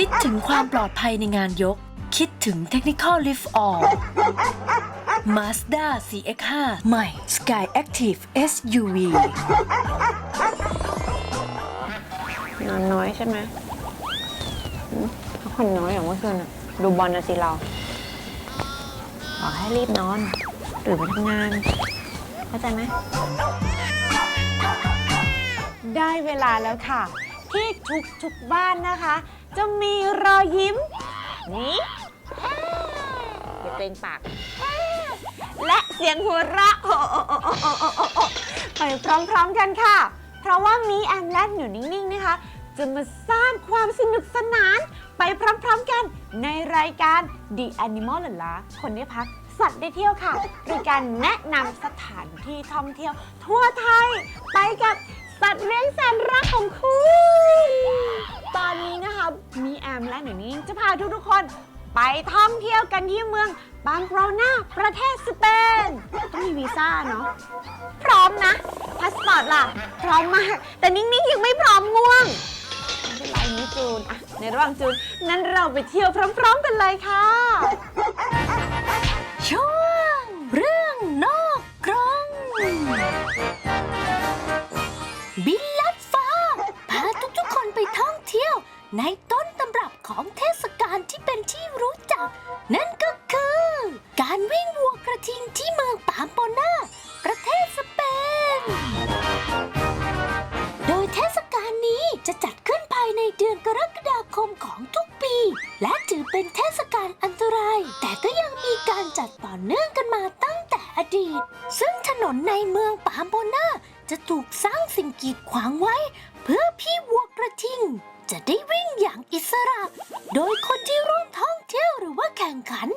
คิดถึงความปลอดภัยในงานยก คิดถึง Technical Lift All Mazda CX-5 ใหม่ Sky Active SUV นอนน้อยใช่ไหมหืมพักผ่อนน้อยอย่างเมื่อคืนอะดูบอลนะสิเราบอให้รีบนอนตื่นไปทำงาน เข้าใจไหม ได้เวลาแล้วค่ะ ที่ทุกทุกๆบ้านนะคะ จะมีรอยยิ้มนี้อย่าเกรงปาก และเสียงหัวเราะไปพร้อมๆกันค่ะ เพราะว่ามีแอนแลนอยู่นิ่งๆนะคะ จะมาสร้างความสนุกสนาน ไปพร้อมๆกันในรายการ The Animal หล่ะคนได้พักสัตว์ได้เที่ยวค่ะในการแนะนำสถานที่ท่องเที่ยวทั่วไทย ไปกับ ตว์เลี้ยงแสนรักของคุณ ตอนนี้นะคะมีแอมและหนูนี้จะพาทุกๆคน ไปท่องเที่ยวกันที่เมืองบางโปรนาประเทศสเปน ต้องมีวีซ่าเนาะพร้อมนะพาสปอร์ตล่ะ พร้อมมาก แต่นิ่งๆยังไม่พร้อมง่วงไม่เป็นไรนี้จูนอะในระหว่างจูนนั้นเราไปเที่ยวพร้อม ๆ กันเลยค่ะช่ว จะได้วิ่งอย่างอิสระ โดยคนที่ร่วมท่องเที่ยวหรือว่าแข่งขัน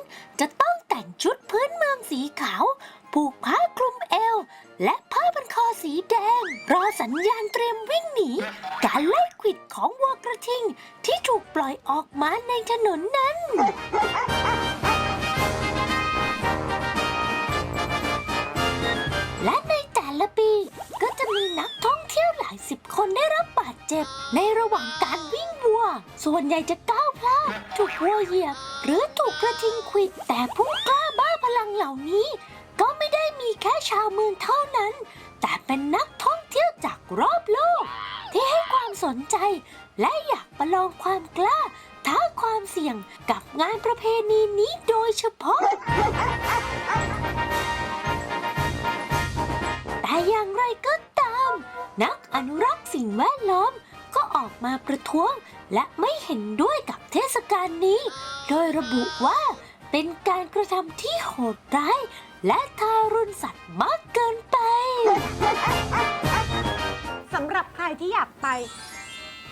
อบโลก ที่ให้ความสนใจ และอยากประลองความกล้า ท้าความเสี่ยงกับงานประเพณีนี้โดยเฉพาะ แต่อย่างไรก็ตาม นักอนุรักษ์สิ่งแวดล้อมก็ออกมาประท้วง และไม่เห็นด้วยกับเทศกาลนี้ โดยระบุว่าเป็นการกระทำที่โหดร้าย และทารุณสัตว์มากเกินไป สำหรับใครที่อยากไป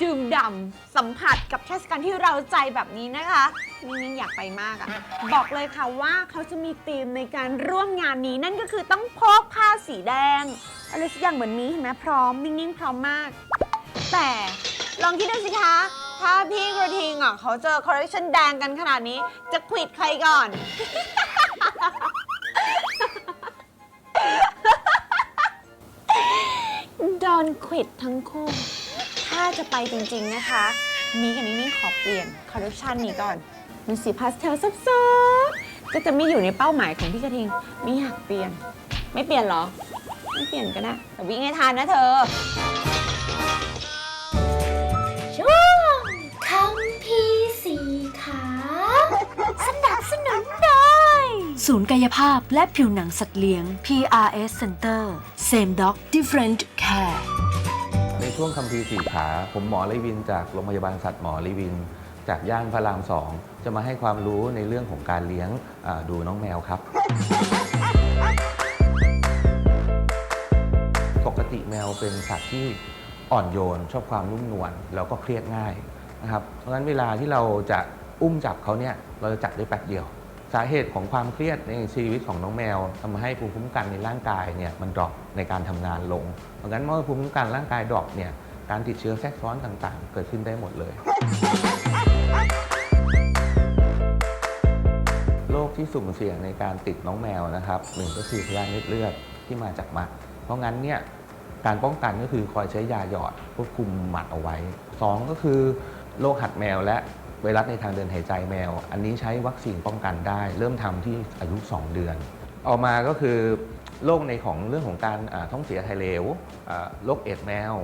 ดื่มด่ำสัมผัสกับเทศกาลที่เราใจแบบนี้นะคะนิ่งๆอยากไปมากอะบอกเลยค่ะว่าเขาจะมีธีมในการร่วมงานนี้นั่นก็คือต้องพกผ้าสีแดงอะไรสักอย่างเหมือนนี้เห็นไหมพร้อมนิ่งๆพร้อมมาก แต่ลองคิดดูสิคะถ้าพี่กระทิงอะเขาเจอคอลเลคชันแดงกันขนาดนี้จะขวิดใครก่อน โดนขวิดทั้งคู่ ถ้าจะไปจริงๆนะคะ มีกับนิ่งๆขอเปลี่ยนคอร์รัปชันนี้ก่อนเป็นสีพาสเทลซับซ้อนก็จะไม่อยู่ในเป้าหมายของพี่กระทิง ไม่อยากเปลี่ยน ไม่เปลี่ยนเหรอ ไม่เปลี่ยนก็ได้ แต่วิ่งให้ทันนะเธอ ศูนย์กายภาพและผิวหนังสัตว์เลี้ยง PRS Center Same Dog Different Care ในช่วงคัมภีสี่ขา ผมหมอเลวินจากโรงพยาบาลสัตว์หมอเลวิน จากย่านพระรามสองจะมาให้ความรู้ในเรื่องของการเลี้ยงดูน้องแมวครับ ปกติแมวเป็นสัตว์ที่อ่อนโยน ชอบความนุ่มนวลแล้วก็เครียดง่ายนะครับเพราะฉะนั้นเวลาที่เราจะอุ้มจับเขาเนี่ยเราจะจับได้แป๊บเดียวาเหตุของความเครียดในชีวิตของน้องแมวทำให้ภูมิคุ้มกันในร่างกายเนี่ยมันดรอปในการทำงานลง เพราะงั้นเมื่อภูมิคุ้มกันร่างกายดรอปเนี่ยการติดเชื้อแทรกซ้อนต่างๆ เกิดขึ้นได้หมดเลยโรคที่สุ่มเสี่ยงในการติดน้องแมวนะครับหนึ่งก็คือพยาธิเลือดที่มาจากหมัด เพราะงั้นเนี่ยการป้องกันก็คือคอยใช้ยาหยอดควบคุมหมัดเอาไว้สองก็คือโรคหัดแมวและ ไวรัสในทางเดินหายใจแมว อันนี้ใช้วัคซีนป้องกันได้ เริ่มทำที่อายุ 2 เดือนออกมาก็คือโรคในของเรื่องของการท้องเสียไทยเลวโรคเอดส์แมว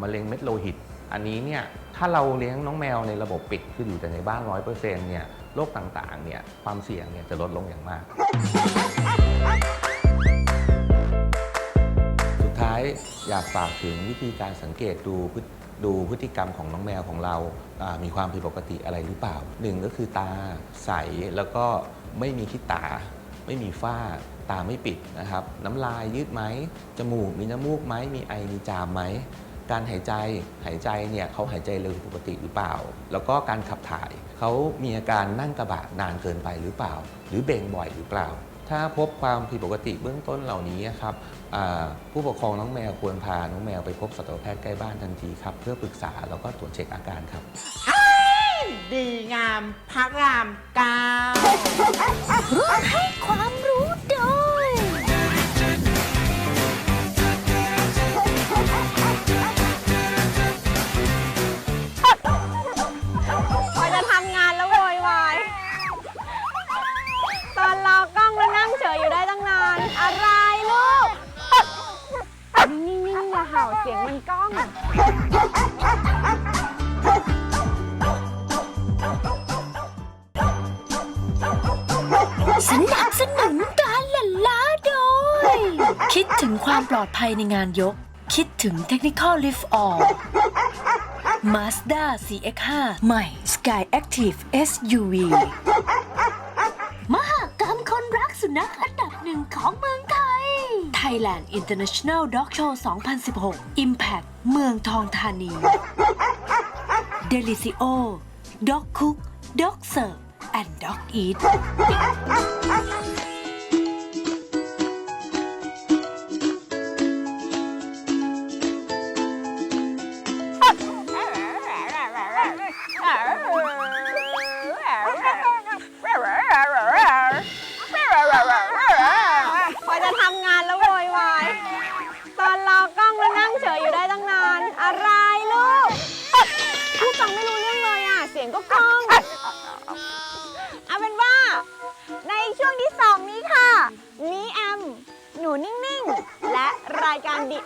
มะเร็งเม็ดโลหิต อันนี้เนี่ยถ้าเราเลี้ยงน้องแมวในระบบปิดคืออยู่แต่ในบ้าน 100%เนี่ยโรคต่างๆเนี่ยความเสี่ยงเนี่ยจะลดลงอย่างมาก สุดท้ายอยากฝากถึงวิธีการสังเกตดูพฤติ ดูพฤติกรรมของน้องแมวของเรามีความผิดปกติอะไรหรือเปล่าหนึ่งก็คือตาใสแล้วก็ไม่มีขี้ตา ไม่มีฝ้าตาไม่ปิดนะครับ น้ำลายยืดไหมจมูกมีน้ำมูกไหมมีไอมีจามไหมการหายใจหายใจเนี่ยเขาหายใจเร็วผิดปกติหรือเปล่า แล้วก็การขับถ่ายเขามีอาการนั่งกระบะนานเกินไปหรือเปล่า หรือเบ่งบ่อยหรือเปล่า ถ้าพบความผิดปกติเบื้องต้นเหล่านี้ครับอ่าผู้ปกครองน้องแมวควรพาน้องแมวไปพบสัตวแพทย์ใกล้บ้านทันทีครับ เพื่อปรึกษาแล้วก็ตรวจเช็คอาการครับ ดีงามพระรามเก้าให้ความ ลอดภัยในงานยก คิดถึง Technical Lift All Mazda CX-5 ใหม่ Sky Active SUV มหากรรมคนรักสุนัขอันดับหนึ่งของเมืองไทย Thailand International Dog Show 2016 Impact เมืองทองธานี Delicio Dog Cook Dog Serve and Dog Eat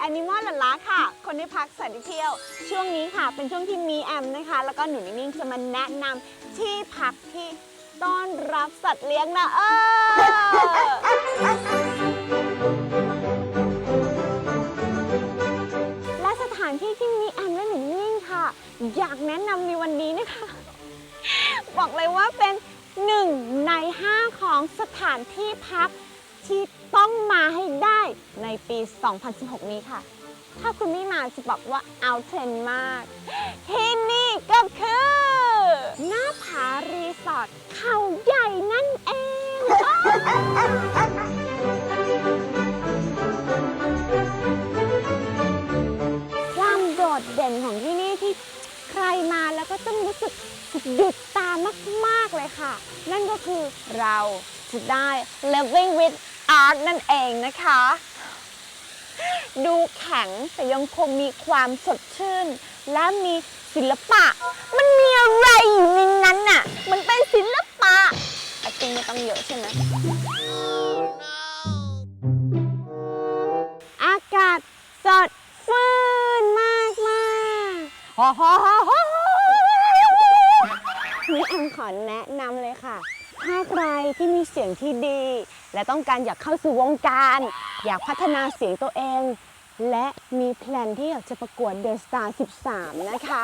ายการ The Animal ละล้าค่ะ คนที่พักสันติเที่ยว ช่วงนี้ค่ะ เป็นช่วงที่มีแอมนะคะ แล้วก็หนูนิ่งๆจะมาแนะนำที่พักที่ต้อนรับสัตว์เลี้ยงนะเออ และสถานที่ที่มีแอมและหนูนิ่งค่ะ อยากแนะนำในวันนี้นะคะ บอกเลยว่าเป็นหนึ่งในห้าของสถานที่พัก ที่ต้องมาให้ได้ในปี 2016 นี้ค่ะ ถ้าคุณไม่มาจะบอกว่าเอาเทรนมาก ที่นี่ก็คือ หน้าผารีสอร์ทเขาใหญ่นั่นเอง ความโดดเด่นของที่นี่ที่ใครมาแล้วก็ต้องรู้สึกสะดุดตามาก ๆ เลยค่ะ นั่นก็คือเราจะได้ living with art นั่นเองนะคะ ดูแข็งแต่ยังคงมีความสดชื่น และมีศิลปะ มันมีอะไรอยู่ในนั้นน่ะ มันเป็นศิลปะ acting ไม่ต้องเยอะใช่ไหมอากาศสดชื่นมากมากฮ่าฮ่าฮ่าฮ่านี่แอมขอแนะนำเลยค่ะ ถ้าใครที่มีเสียงที่ดี และต้องการอยากเข้าสู่วงการ อยากพัฒนาเสียงตัวเอง และมีแพลนที่อยากจะประกวด The Star 13 นะคะ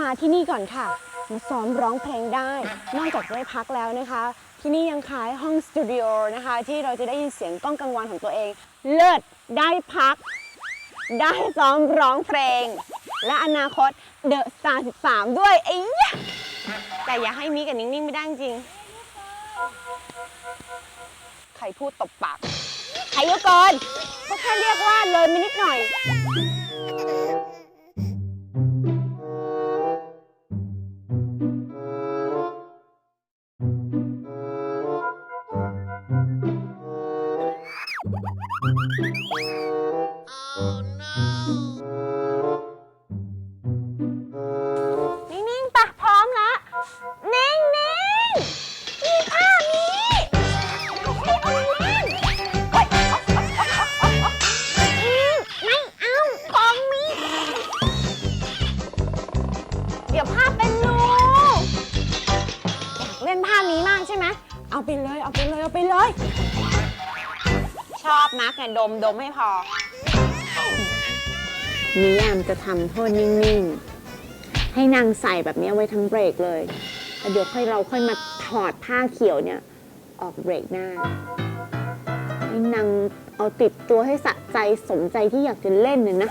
มาที่นี่ก่อนค่ะมาซ้อมร้องเพลงได้ นอกจากได้พักแล้วนะคะ ที่นี่ยังขายห้องสตูดิโอนะคะ ที่เราจะได้ยินเสียงกล้องกังวานของตัวเอง เลิศได้พัก ได้ซ้อมร้องเพลง และอนาคตเดอะสตาร์13 ด้วยไอ้ยะแต่อย่าให้มีกับนิ่งๆไม่ได้จริง รพูดตบปากใครยกก่อนก็แค่เรียกว่าเลยมินิดหน่อย Oh no. ดมดมไม่พอ นิยามจะทำโทษนิ่งๆ ให้นางใส่แบบนี้ไว้ทั้งเบรกเลยแล้วเดี๋ยวค่อยเราค่อยมาถอดผ้าเขียวเนี่ย ออกเบรกหน้าให้นางเอาติดตัวให้สะใจสมใจที่อยากจะเล่นน่ะนะ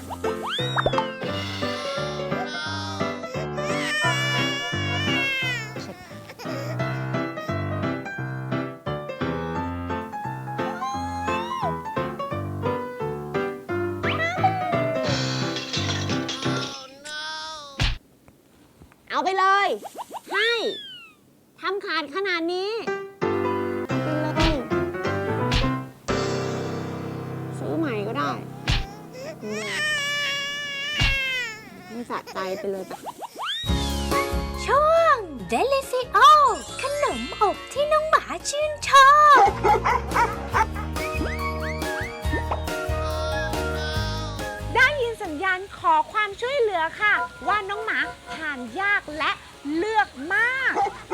ไปเลยปะช่วง d e l i c i o ขนมอบที่น้องหมาชื่นชอบ ได้ยินสัญญาณขอความช่วยเหลือค่ะ ว่าน้องหมาทานยากและเลือกมาก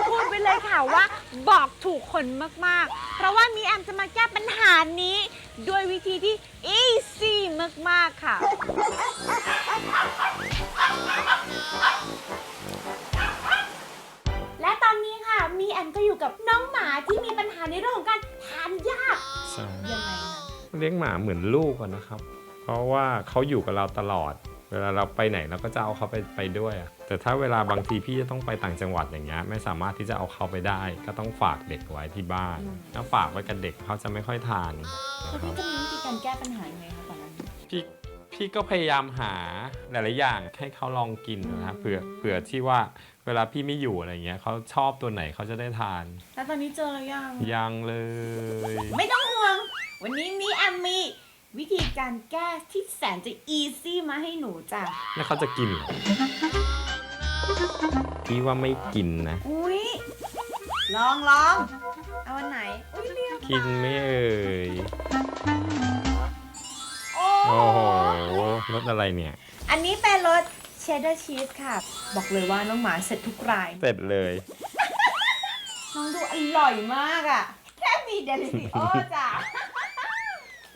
พูดไปเลยค่ะว่าบอกถูกคนมากๆ เพราะว่ามีแอมจะมาแก้ปัญหานี้ ด้วยวิธีที่ easy มาก ๆ ค่ะ และตอนนี้ค่ะมีแอมก็อยู่กับน้องหมาที่มีปัญหาในเรื่องของการทานยากใช่ยังไงคะเลี้ยงหมาเหมือนลูกอะนะครับ เพราะว่าเขาอยู่กับเราตลอด เวลาเราไปไหนเราก็จะเอาเขาไปไปด้วยอะแต่ถ้าเวลาบางทีพี่จะต้องไปต่างจังหวัดอย่างเงี้ยไม่สามารถที่จะเอาเขาไปได้ ก็ต้องฝากเด็กไว้ที่บ้านถ้าฝากไว้กับเด็กเขาจะไม่ค่อยทานนะครับจะมีวิธีการแก้ปัญหายังไงคะตอนนั้นพี่ พี่ก็พยายามหาหลายๆอย่างให้เขาลองกินนะครับเผื่อเผื่อที่ว่าเวลาพี่ไม่อยู่อะไรเงี้ยเขาชอบตัวไหนเขาจะได้ทาน แล้วตอนนี้เจอแล้วยัง ยังเลย ไม่ต้องห่วง วันนี้มีแอมมีวิธีการแก้ที่แสนจะอีซี่มาให้หนูจ้ะแล้วเขาจะกินเหรอพี่ว่าไม่กินนะ อุ้ยลองลองเอาอันไหน อุ้ยเรียบกินไม่เอ่ย โอ้โอ้โห รสอะไรเนี่ย อันนี้เป็นรสเชดดาร์ชีสค่ะ บอกเลยว่าน้องหมาเสร็จทุกราย เสร็จเลย น้องดูอร่อยมากอะ่ะ แค่มีเดลิซิโอจ้ะ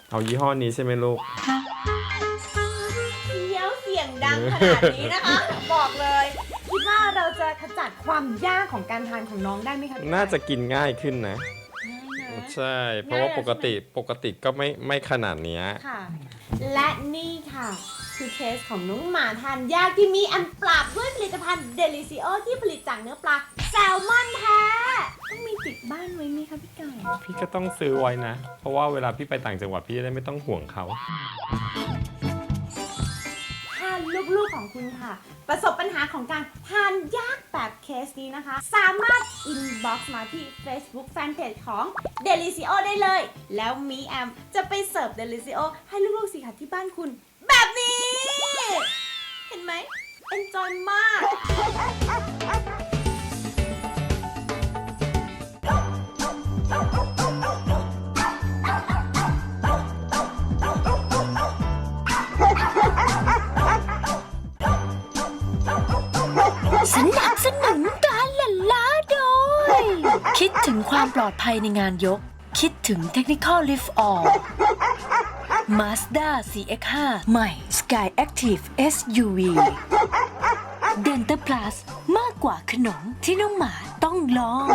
เอายี่ห้อนี้ใช่ไหมลูก เคี้ยวเสียงดังขนาดนี้นะคะ บอกเลย คิดว่าเราจะขจัดความยากของการทานของน้องได้ไหมคะพี่น่าจะกินง่ายขึ้นนะง่ายนะ ใช่ เพราะว่าง่ายเลยปกติใช่ไหมปกติก็ไม่ไม่ขนาดเนี้ยค่ะ และนี่ค่ะ คือเคสของน้องหมาทานยากที่มีอันปราบด้วยผลิตภัณฑ์เดลิซิโอที่ผลิตจากเนื้อปลาแซลมอนแท้ ต้องมีติดบ้านไว้ไหมคะพี่ไก่พี่ก็ต้องซื้อไว้นะ เพราะว่าเวลาพี่ไปต่างจังหวัดพี่จะได้ไม่ต้องห่วงเขาถ้า ลูกๆของคุณค่ะ ประสบปัญหาของการทานยากแบบเคสนี้นะคะ สามารถ inbox มาที่ Facebook Fanpage ของ Delicio ได้เลย แล้วมีแอมจะไปเสิร์ฟ Delicio ให้ลูกๆสิค่ะที่บ้านคุณ แบบนี้ เห็นไหม enjoy มาก สนับสนุนการละล้าโดย คิดถึงความปลอดภัยในงานยก คิดถึง Technical Lift All Mazda CX-5 ใหม่ Sky Active SUV d e n t a Plus มากกว่าขนมที่น้องหมาต้องลอง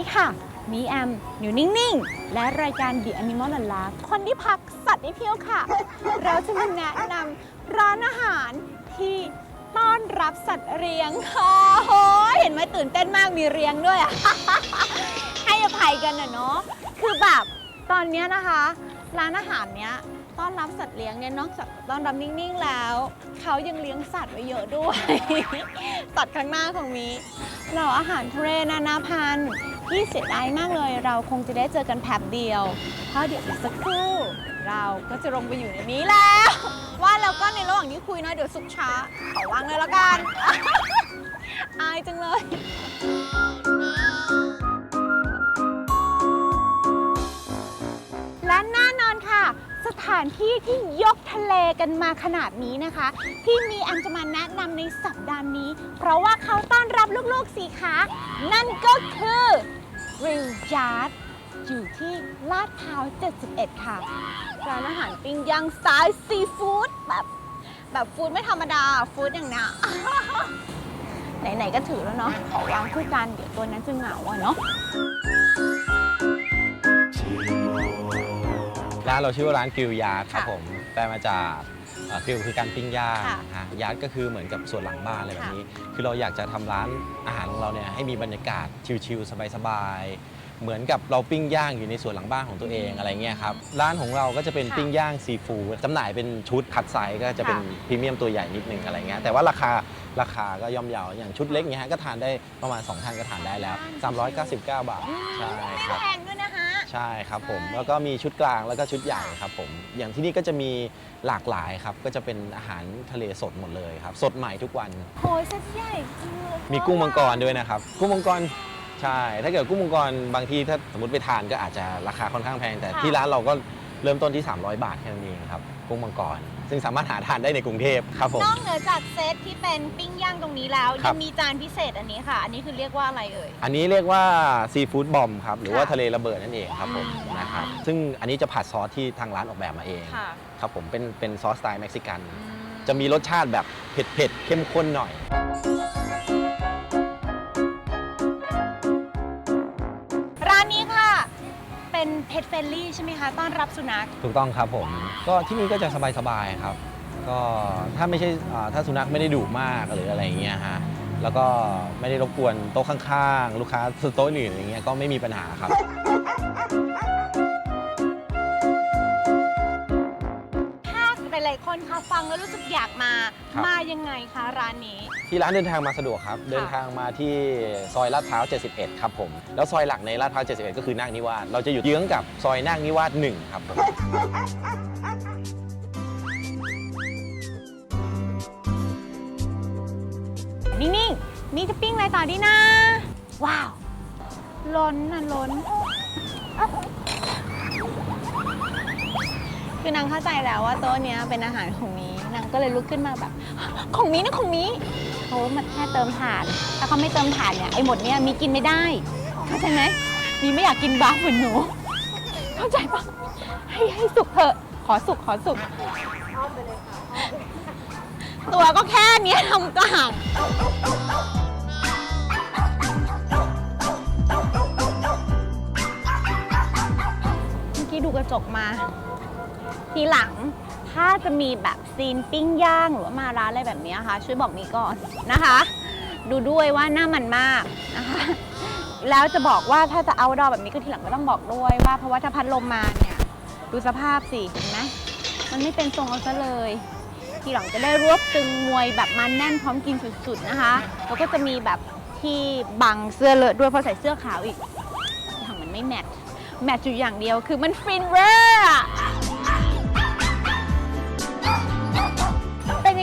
นี้ค่ะ มีแอม อยู่นิ่ง ๆ และรายการ The Animal and Life คนที่พักสัตว์ในเที่ยวค่ะ เราจะมาแนะนำร้านอาหารที่ต้อนรับสัตว์เลี้ยงค่ะโอ้ยเห็นไหมตื่นเต้นมากมีเลี้ยงด้วยอะให้อภัยกันนะเนาะ คือแบบตอนนี้นะคะ ร้านอาหารเนี้ยต้อนรับสัตว์เลี้ยงเนี่ยนอกจากต้อนรับนิ่งๆแล้ว เขายังเลี้ยงสัตว์ไว้เยอะด้วย สัตว์ข้างหน้าของมีเราอาหารทะเลนานาพันธุ์ ที่เสียดายมากเลย เราคงจะได้เจอกันแป๊บเดียว เพราะเดี๋ยวอีกสักครู่ เราก็จะลงไปอยู่ในนี้แล้ว ว่าแล้วก็ในระหว่างที่คุยเนาะเดี๋ยวสุกช้าขอวางเลยละกัน อายจังเลยและแน่นอนค่ะ สถานที่ที่ยกทะเลกันมาขนาดนี้นะคะ ที่มีแอมจะมาแนะนำในสัปดาห์นี้ เพราะว่าเขาต้อนรับลูกๆสีขานั่นก็คือ ริวจาร์ดอยู่ที่ลาดพร้าว 71 ค่ะ ร้านอาหารปิ้งย่างสไตล์ซีฟู้ดแบบแบบฟู้ดไม่ธรรมดา ฟู้ดอย่างเนี้ยไหน ๆ ก็ถือแล้วเนาะขอวางคู่กันเดี๋ยวตัวนั้นจะเหงาอะเนาะร้านเราชื่อว่าร้านกริลยาร์ดครับค่ะผมแปลมาจากเอ่อ กริลคือการปิ้งย่างค่ะ ฮะยาร์ดก็คือเหมือนกับส่วนหลังบ้านอะไรแบบนี้ คือเราอยากจะทำร้านอาหารของเราเนี่ยให้มีบรรยากาศชิลๆสบายๆเหมือนกับเราปิ้งย่างอยู่ในส่วนหลังบ้านของตัวเองอะไรเงี้ยครับร้านของเราก็จะเป็นค่ะปิ้งย่างซีฟู้ดจำหน่ายเป็นชุดคัดไซส์ก็จะเป็นค่ะพรีเมียมตัวใหญ่นิดนึงอะไรเงี้ยแต่ว่าราคาราคาก็ย่อมเยาอย่างชุดเล็กเนี้ยฮะก็ทานได้ประมาณสองท่านก็ทานได้แล้ว 399 บาทใช่ไม่ครับแพงด้วยนะคะ ใช่ครับผมใช่แล้วก็มีชุดกลางแล้วก็ชุดใหญ่ครับผม อย่างที่นี่ก็จะมีหลากหลายครับ ก็จะเป็นอาหารทะเลสดหมดเลยครับ สดใหม่ทุกวัน โหยเซตใหญ่จริงเลยมีกุ้งมังกรด้วยนะครับ กุ้งมังกร ใช่ ถ้าเกิดกุ้งมังกรบางทีถ้าสมมติไปทานก็อาจจะราคาค่อนข้างแพง แต่ที่ร้านเราก็เริ่มต้นที่ 300 บาทแค่นั้นเองครับ กุ้งมังกร ซึ่งสามารถหาทานได้ในกรุงเทพครับผม นอกเหนือจากเซตที่เป็นปิ้งย่างตรงนี้แล้วครัยับ งมีจานพิเศษอันนี้ค่ะ อันนี้คือเรียกว่าอะไรเอ่ย อันนี้เรียกว่าซีฟู้ดบอมครับหรือว่าค่ะทะเลระเบิดนั่นเองครับผมอืมนะครับซึ่งอันนี้จะผัดซอสที่ทางร้านออกแบบมาเองค่ะครับผมเป็นเป็นซอสสไตล์เม็กซิกันจะมีรสชาติแบบเผ็ดๆ เข้มข้นหน่อยร้ เป็นเพ t เฟ n ลี่ใช่ไหมคะ ต้อนรับสุนัข ถูกต้องครับผม ก็ที่นี่ก็จะสบายๆครับก็ก็ถ้าไม่ใช่อ่าถ้าสุนัขไม่ได้ดุมากหรืออะไรอย่างเงี้ยฮะ แล้วก็ไม่ได้รบกวนโต๊ะข้างๆ ลูกค้าโต๊ะอื่นอย่างเงี้ยก็ไม่มีปัญหาครับ คนคะฟังแล้วรู้สึกอยากมา ครับ มายังไงคะร้านนี้ ที่ร้านเดินทางมาสะดวกครับ เดินทางมาที่ซอยลาดพร้าว 71 ครับผม แล้วซอยหลักในลาดพร้าว 71 ก็คือนาคนิวาส เราจะอยู่เยื้องกับซอยนาคนิวาส1ครับผม นิ่งๆ นี่จะปิ้งอะไรต่อดีนะ ว้าว ล้นนะล้น คือนางเข้าใจแล้วว่าโต๊ะเนี้ยเป็นอาหารของมีนางก็เลยลุกขึ้นมาแบบ ของมีนะของมีเขามาแค่เติมถ่าน ถ้าเขาไม่เติมถ่านเนี่ยไอ้หมดเนี่ยมีกินไม่ได้ เข้าใจไหมมีไม่อยากกินบาฟเหมือนหนู เข้าใจปะให้ให้สุกเถอะ ขอสุกขอสุก ตัวก็แค่เนี้ยทำต่างเมื่อกี้ดูกระจกมา ทีหลังถ้าจะมีแบบซีนปิ้งย่างหรือว่ามาร้านอะไรแบบนี้ค่ะช่วยบอกมีก่อนนะคะ ดูด้วยว่าหน้ามันมากนะคะแล้วจะบอกว่าถ้าจะเอาดอแบบนี้ก็ทีหลังก็ต้องบอกด้วยว่าเพราะว่าถ้าพัดลมมาเนี่ย ดูสภาพสิเห็นไหมมันไม่เป็นทรงเอาซะเลย ทีหลังจะได้รวบตึงมวยแบบมันแน่นพร้อมกินสุดๆนะคะ แล้วก็จะมีแบบที่บังเสื้อเลอะด้วยเพราะใส่เสื้อขาวอีกทีหลังมันไม่แมทแมทอยู่อย่างเดียวคือมันฟินเวอร์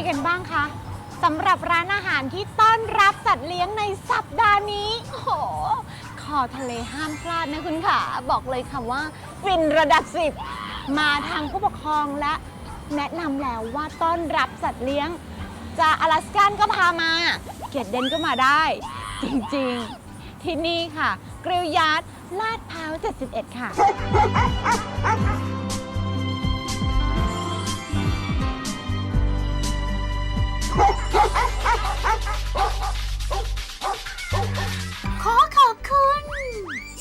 กันบ้างคะสำหรับร้านอาหารที่ต้อนรับสัตว์เลี้ยงในสัปดาห์นี้โอ้โหคอทะเลห้ามพลาดนะคุณค่ะ บอกเลยคำว่าฟินระดับสิบมาทางผู้ปกครองและแนะนำแล้วว่าต้อนรับสัตว์เลี้ยง จะอลาสกันก็พามา เกียรติเดนก็มาได้ จริงๆ ที่นี่ค่ะ กริลยาร์ดลาดพร้าว 71 ค่ะ ขอขอบคุณ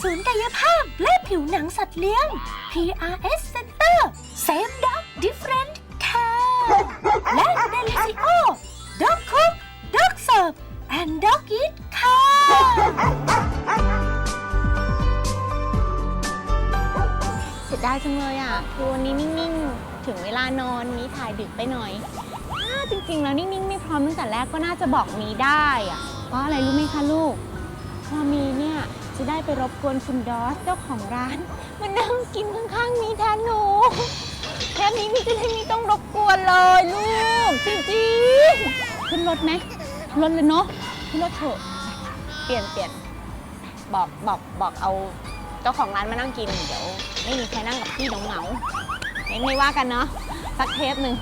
ศูนย์กายภาพและผิวหนังสัตว์เลี้ยง PRS Center Same Dog Different Care และ Delisio Dog Cook Dog Serve and Dog Eat ค่ะ เสียดายจังเลยอะ คือวันนี้นิ่ง ๆ ถึงเวลานอนมีถ่ายดึกไปหน่อย จริงๆ แล้วนิ่งๆ ไม่พร้อมตั้งแต่แรกก็น่าจะบอกมีได้อะเพราะอะไรรู้ไหมคะลูก พอมีเนี่ยจะได้ไปรบกวนคุณดอสเจ้าของร้าน มานั่งกินข้างๆมีแทนหนูแค่นี้มีจะได้ไม่ต้องรบกวนเลยลูกจริงๆขึ้นรถไหมรถเลยเนาะขึ้นรถเถอะเปลี่ยนเปลี่ยนบอกบอกบอกเอาเจ้าของร้านมานั่งกินเดี๋ยวไม่มีใครนั่งกับพี่เหงาๆไม่ไม่ว่ากันเนาะสักเทปหนึ่ง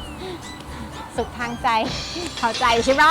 สุขทางใจ เข้าใจใช่ไหม